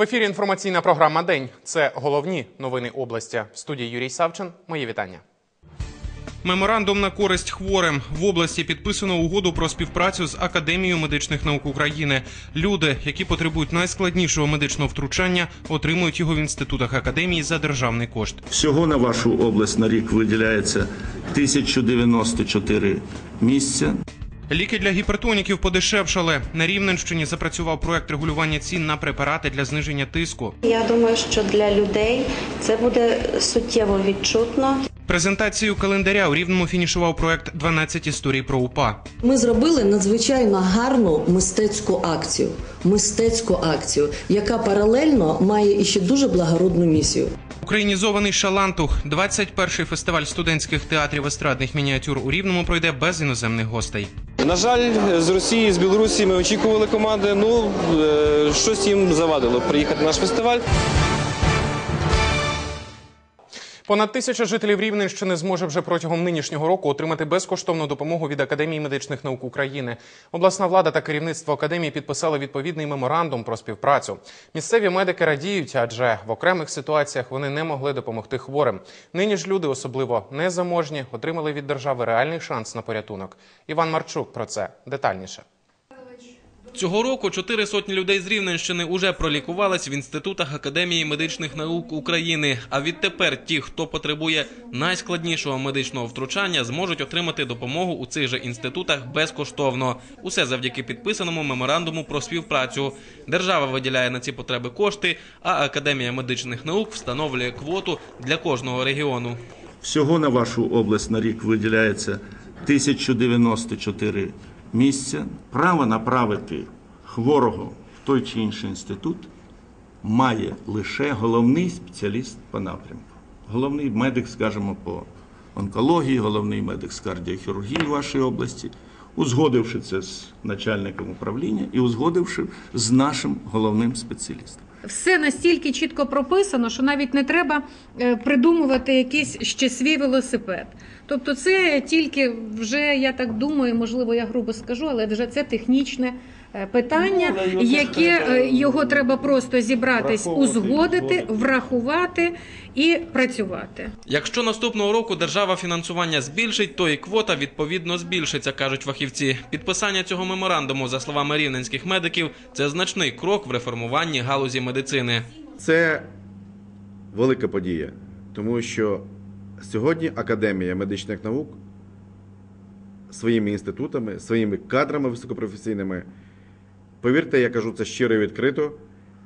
В ефірі інформаційна програма День. Це головні новини області. В студії Юрій Савчин. Мої вітання. Меморандум на користь хворим в області підписано угоду про співпрацю з Академією медичних наук України. Люди, які потребують найскладнішого медичного втручання, отримують його в інститутах академії за державний кошт. Всього на вашу область на рік виділяється 1094 місця. Ліки для гіпертоніків подешевшали. На Рівненщині запрацював проект регулювання цін на препарати для зниження тиску. Я думаю, що для людей це буде суттєво відчутно. Презентацію календаря у рівному фінішував проект «12 історій про УПА. Ми зробили надзвичайно гарну мистецьку акцію, мистецьку акцію, яка паралельно має іще дуже благородну місію. Українізований Шалантух, 21-й фестиваль студентських театрів естрадних мініатюр у Рівному пройде без іноземних гостей. На жаль, з Росії, з Білорусі ми очікували команди. Ну е, щось їм завадило приїхати на наш фестиваль. Понад тисяча жителів Рівненщини зможе вже протягом нинішнього року отримати безкоштовну допомогу від Академії медичних наук України. Обласна влада та керівництво академії підписали відповідний меморандум про співпрацю. Місцеві медики радіють, адже в окремих ситуаціях вони не могли допомогти хворим. Нині ж люди, особливо незаможні, отримали від держави реальний шанс на порятунок. Іван Марчук про це детальніше. Цього року чотири сотні людей з Рівненщини уже пролікувались в інститутах Академії медичних наук України. А відтепер ті, хто потребує найскладнішого медичного втручання, зможуть отримати допомогу у цих же інститутах безкоштовно. Усе завдяки підписаному меморандуму про співпрацю. Держава виділяє на ці потреби кошти, а Академія медичних наук встановлює квоту для кожного регіону. Всього на вашу область на рік виділяється 1094 місця. Право направити хворого в той чи інший інститут має лише головний спеціаліст по напрямку. Головний медик, скажімо, по онкології, головний медик з кардіохірургії вашої області, узгодивши це з начальником управління і узгодивши з нашим головним спеціалістом. Все настільки чітко прописано, що навіть не треба е, придумувати якийсь ще свій велосипед. Тобто, це тільки вже я так думаю, можливо, я грубо скажу, але вже це технічне е, питання, яке е, його треба просто зібратись, узгодити, врахувати і працювати. Якщо наступного року держава фінансування збільшить, то і квота відповідно збільшиться, кажуть фахівці. Підписання цього меморандуму, за словами рівненських медиків, це значний крок в реформуванні галузі медицини. Це велика подія, тому що сьогодні Академія медичних наук своїми інститутами, своїми кадрами високопрофесійними, повірте, я кажу це щиро і відкрито,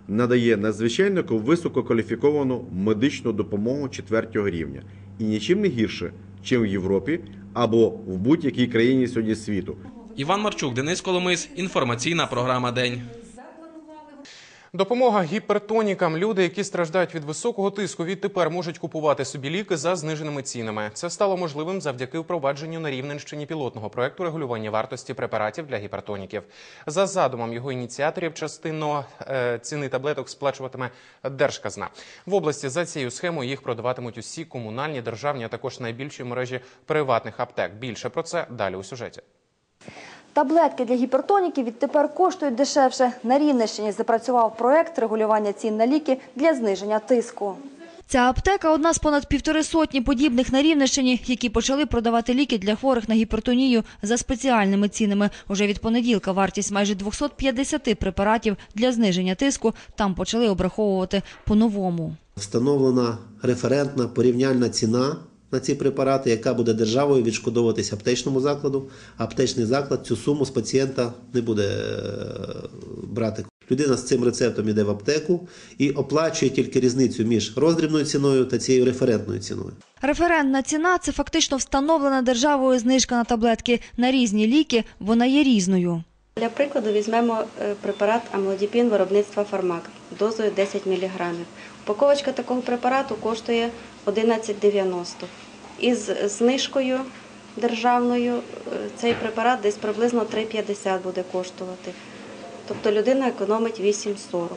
надає надзвичайно висококваліфіковану медичну допомогу четвертого рівня. І нічим не гірше, чим в Європі або в будь-якій країні сьогодні світу. Іван Марчук, Денис Коломис. Інформаційна програма День. Допомога гіпертонікам. Люди, які страждають від високого тиску, відтепер можуть купувати собі ліки за зниженими цінами. Це стало можливим завдяки впровадженню на Рівненщині пілотного проекту регулювання вартості препаратів для гіпертоніків. За задумом його ініціаторів, частину е, ціни таблеток сплачуватиме держказна. В області за цією схемою їх продаватимуть усі комунальні, державні, а також найбільші мережі приватних аптек. Більше про це далі у сюжеті. Таблетки для гіпертоніків відтепер коштують дешевше. На Рівненщині запрацював проект регулювання цін на ліки для зниження тиску. Ця аптека одна з понад півтори сотні подібних на Рівненщині, які почали продавати ліки для хворих на гіпертонію за спеціальними цінами. Уже від понеділка вартість майже 250 препаратів для зниження тиску там почали обраховувати по-новому. Встановлена референтна порівняльна ціна на ці препарати, яка буде державою відшкодовуватися аптечному закладу. Аптечний заклад цю суму з пацієнта не буде е, брати. Людина з цим рецептом йде в аптеку і оплачує тільки різницю між роздрібною ціною та цією референтною ціною. Референтна ціна це фактично встановлена державою знижка на таблетки. На різні ліки вона є різною. Для прикладу візьмемо е, препарат амлодіпін виробництва Фармак дозою 10 мг. Упаковочка такого препарату коштує 11,90. Із знижкою державною е, цей препарат десь приблизно 3,50 буде коштувати. Тобто людина економить 8,40.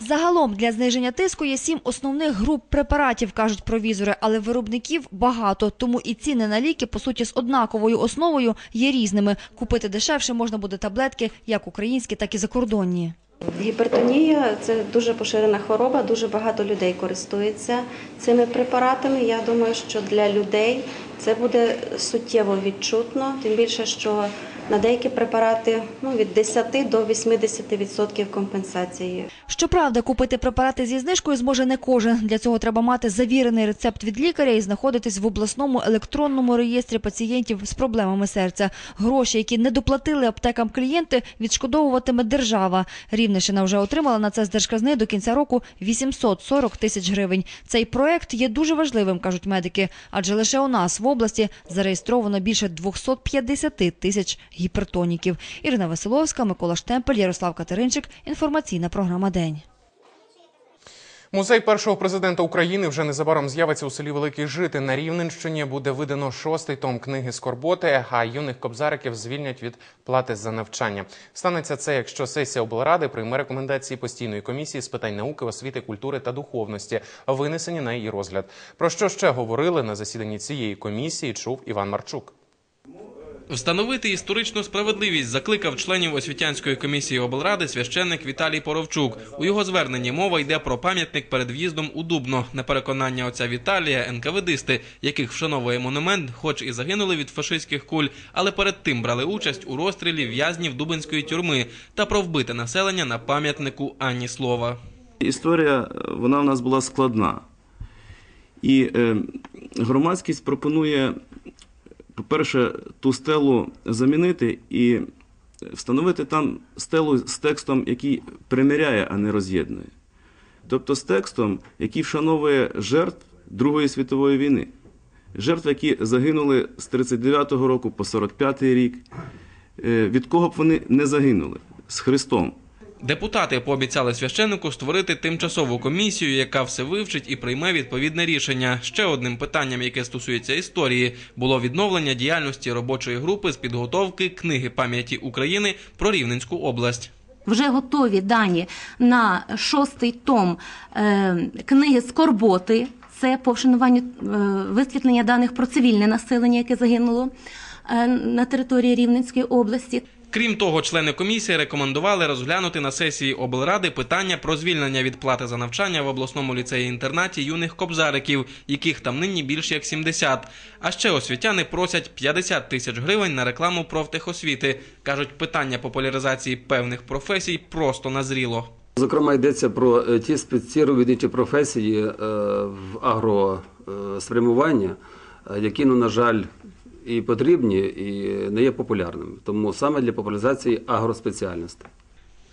Загалом для зниження тиску є сім основних груп препаратів, кажуть провізори, але виробників багато, тому і ціни на ліки, по суті, з однаковою основою є різними. Купити дешевше можна буде таблетки, як українські, так і закордонні. Гіпертонія це дуже поширена хвороба, дуже багато людей користується цими препаратами. Я думаю, що для людей це буде суттєво відчутно, тим більше, що на деякі препарати ну, від 10 до 80% компенсації. Щоправда, купити препарати зі знижкою зможе не кожен. Для цього треба мати завірений рецепт від лікаря і знаходитись в обласному електронному реєстрі пацієнтів з проблемами серця. Гроші, які не доплатили аптекам клієнти, відшкодовуватиме держава. Рівненщина вже отримала на це з держказни до кінця року 840 тисяч гривень. Цей проект є дуже важливим, кажуть медики, адже лише у нас області зареєстровано більше 250 тисяч гіпертоніків. Ірина Василовська, Микола Штемпель, Ярослав Катеринчик. Інформаційна програма День. Музей першого президента України вже незабаром з'явиться у селі Великий Жити. На Рівненщині буде видано шостий том книги Скорботи, а юних кобзариків звільнять від плати за навчання. Станеться це, якщо сесія облради прийме рекомендації постійної комісії з питань науки, освіти, культури та духовності, винесені на її розгляд. Про що ще говорили на засіданні цієї комісії? Чув Іван Марчук. Встановити історичну справедливість закликав членів освітянської комісії облради священник Віталій Поровчук. У його зверненні мова йде про пам'ятник перед в'їздом у Дубно. На переконання отця Віталія, НКВДисти, яких вшановує монумент, хоч і загинули від фашистських куль, але перед тим брали участь у розстрілі в'язнів Дубинської тюрми та про вбите населення на пам'ятнику ані слова. Історія е, вона в нас була складна. І е, громадськість пропонує, по-перше, ту стелу замінити і встановити там стелу з текстом, який примиряє, а не роз'єднує. Тобто з текстом, який вшановує жертв Другої світової війни. Жертв, які загинули з 39-го року по 45-й рік. Е, від кого б вони не загинули? З Христом. Депутати пообіцяли священнику створити тимчасову комісію, яка все вивчить і прийме відповідне рішення. Ще одним питанням, яке стосується історії, було відновлення діяльності робочої групи з підготовки книги пам'яті України про Рівненську область. Вже готові дані на шостий том е, книги Скорботи. Це по вшануванню е, висвітлення даних про цивільне населення, яке загинуло е, на території Рівненської області. Крім того, члени комісії рекомендували розглянути на сесії облради питання про звільнення від плати за навчання в обласному ліцеї-інтернаті юних кобзариків, яких там нині більш як 70. А ще освітяни просять 50 тисяч гривень на рекламу профтехосвіти. кажуть, питання популяризації певних професій просто назріло. Зокрема, йдеться про е, ті спеці професії е, в агроспрямування, е, які, ну, на жаль, і потрібні, і не є популярними. Тому саме для популяризації агроспеціальностей.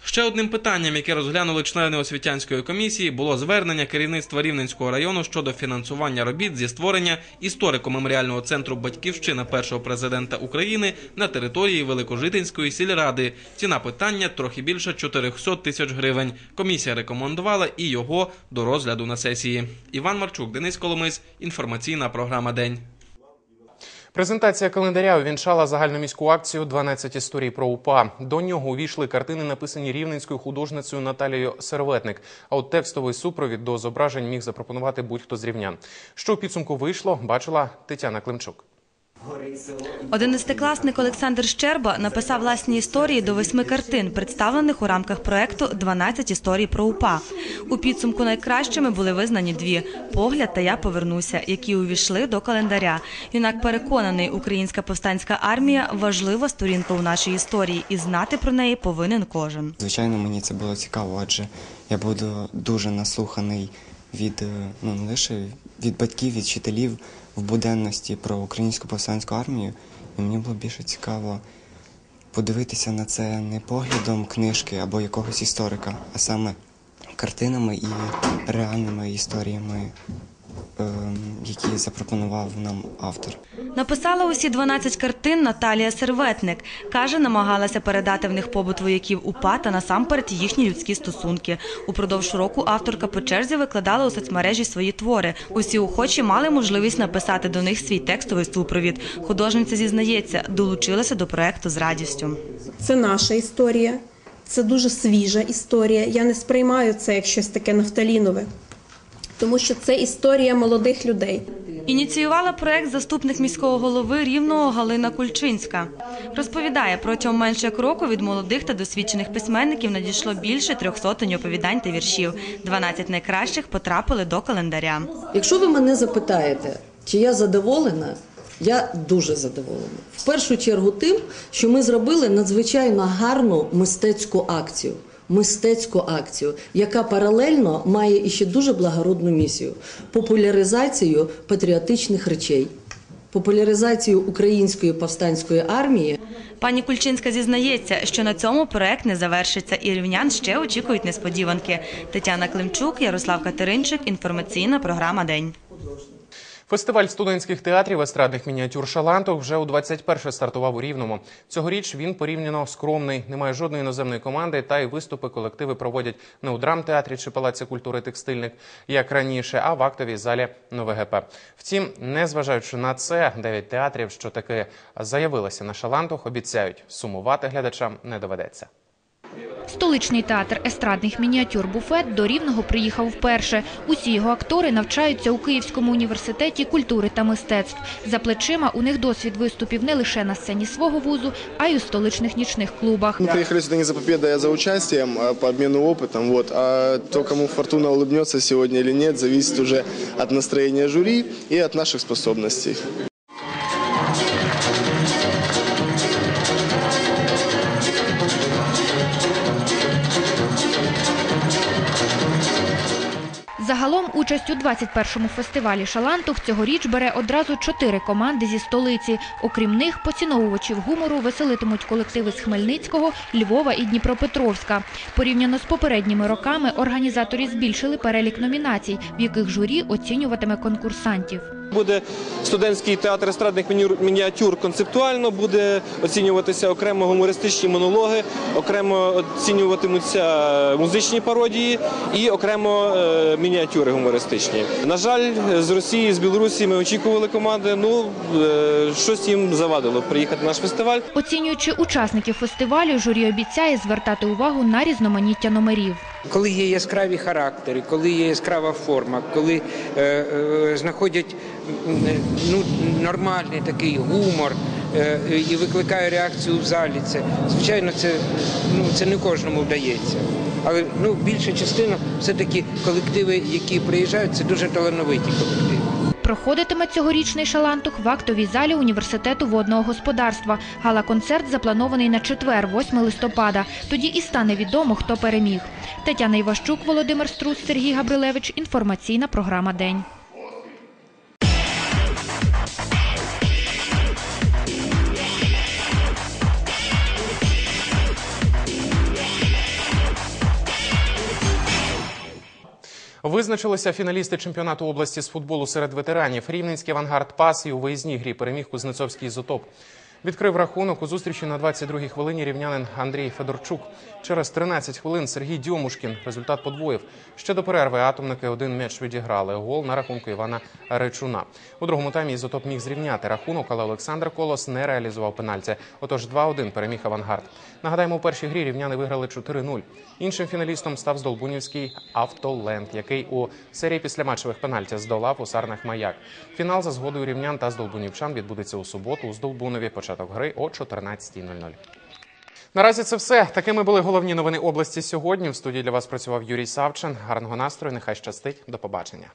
Ще одним питанням, яке розглянули члени освітянської комісії, було звернення керівництва Рівненського району щодо фінансування робіт зі створення історико-меморіального центру Батьківщина першого президента України на території Великожитинської сільради. Ціна питання трохи більше 400 тисяч гривень. Комісія рекомендувала і його до розгляду на сесії. Іван Марчук, Денис Коломис. Інформаційна програма День. Презентація календаря увінчала загальноміську акцію «12 історій про УПА. До нього увійшли картини, написані рівненською художницею Наталією Серветник. А от текстовий супровід до зображень міг запропонувати будь-хто з рівнян. Що в підсумку вийшло, бачила Тетяна Климчук. Одинадцятикласник Олександр Щерба написав власні історії до восьми картин, представлених у рамках проекту «12 історій про УПА». У підсумку найкращими були визнані дві «Погляд» та «Я повернуся», які увійшли до календаря. Юнак переконаний, українська повстанська армія – важлива сторінка у нашій історії, і знати про неї повинен кожен. Звичайно, мені це було цікаво, адже я буду дуже наслуханий від е, ну не лише від батьків, від вчителів в буденності про українську повстанську армію. І мені було більше цікаво подивитися на це не поглядом книжки або якогось історика, а саме картинами і реальними історіями, ем, які запропонував нам автор. Написала усі 12 картин Наталія Серветник. Каже, намагалася передати в них побут вояків УПА та насамперед їхні людські стосунки. Упродовж року авторка по черзі викладала у соцмережі свої твори. Усі охочі мали можливість написати до них свій текстовий супровід. Художниця зізнається, долучилася до проекту з радістю. Це наша історія, це дуже свіжа історія. Я не сприймаю це як щось таке нафталінове, тому що це історія молодих людей. Ініціювала проект заступник міського голови Рівного Галина Кульчинська. Розповідає, протягом менше року від молодих та досвідчених письменників надійшло більше трьох сотень оповідань та віршів. 12 найкращих потрапили до календаря. Якщо ви мене запитаєте, чи я задоволена, я дуже задоволена. В першу чергу тим, що ми зробили надзвичайно гарну мистецьку акцію. Мистецьку акцію, яка паралельно має іще дуже благородну місію популяризацію патріотичних речей, популяризацію української повстанської армії. Пані Кульчинська зізнається, що на цьому проект не завершиться, і рівнян ще очікують несподіванки. Тетяна Климчук, Ярослав Катеринчик. Інформаційна програма День. Фестиваль студентських театрів естрадних мініатюр Шаланток вже у 21-ше стартував у Рівному. Цьогоріч він порівняно скромний, немає жодної іноземної команди, та й виступи колективи проводять не у драмтеатрі чи палаці культури текстильник, як раніше, а в актовій залі Нове ГП. Втім, незважаючи на це, дев'ять театрів, що таки заявилися на Шалантох, обіцяють сумувати глядачам не доведеться. Столичний театр естрадних мініатюр Буфет до Рівного приїхав вперше. Усі його актори навчаються у Київському університеті культури та мистецтв. За плечима у них досвід виступів не лише на сцені свого вузу, а й у столичних нічних клубах. Мы приехали сюда не за победой, а за участием, а по обмену опытом. Вот. А то, кому фортуна улыбнется сегодня или нет, зависит уже от настроения жюри и от наших способностей. Участь у 21-му фестивалі Шалантух цьогоріч бере одразу чотири команди зі столиці. Окрім них, поціновувачів гумору веселитимуть колективи з Хмельницького, Львова і Дніпропетровська. Порівняно з попередніми роками організатори збільшили перелік номінацій, в яких журі оцінюватиме конкурсантів. Буде студентський театр естрадних міні- мініатюр концептуально, буде оцінюватися окремо гумористичні монологи, окремо оцінюватимуться музичні пародії і окремо е, мініатюри гумористичні. На жаль, з Росії, з Білорусі ми очікували команди. Ну е, щось їм завадило приїхати на наш фестиваль. Оцінюючи учасників фестивалю, журі обіцяє звертати увагу на різноманіття номерів. Коли є яскраві характери, коли є яскрава форма, коли е, е, знаходять ну, нормальний такий гумор е, і викликає реакцію в залі, це звичайно це, ну, це не кожному вдається. Але ну, більша частина все-таки колективи, які приїжджають, це дуже талановиті колективи. Проходитиме цьогорічний шалантух в актовій залі університету водного господарства. Гала-концерт запланований на четвер, 8 листопада. Тоді і стане відомо, хто переміг. Тетяна Іващук, Володимир Струс, Сергій Габрилевич. Інформаційна програма День. Визначилися фіналісти чемпіонату області з футболу серед ветеранів. Рівненський авангард пас і у виїзній грі переміг Кузнецовський ізотоп. Відкрив рахунок у зустрічі на 22-й хвилині рівнянин Андрій Федорчук. Через 13 хвилин Сергій Дьомушкін результат подвоїв. Ще до перерви атомники один м'яч відіграли. Гол на рахунку Івана Речуна. У другому таймі ізотоп міг зрівняти рахунок, але Олександр Колос не реалізував пенальті. Отож 2-1 переміг авангард. Нагадаємо, у першій грі рівняни виграли 4-0. Іншим фіналістом став Здолбунівський Автоленд, який у серії післяматчевих пенальті здолав у Сарнах Маяк. Фінал за згодою рівнян та здолбунівчан відбудеться у суботу у Здолбунові. Початок гри о 14.00. Наразі це все. Такими були головні новини області сьогодні. В студії для вас працював Юрій Савчин. Гарного настрою. Нехай щастить. До побачення.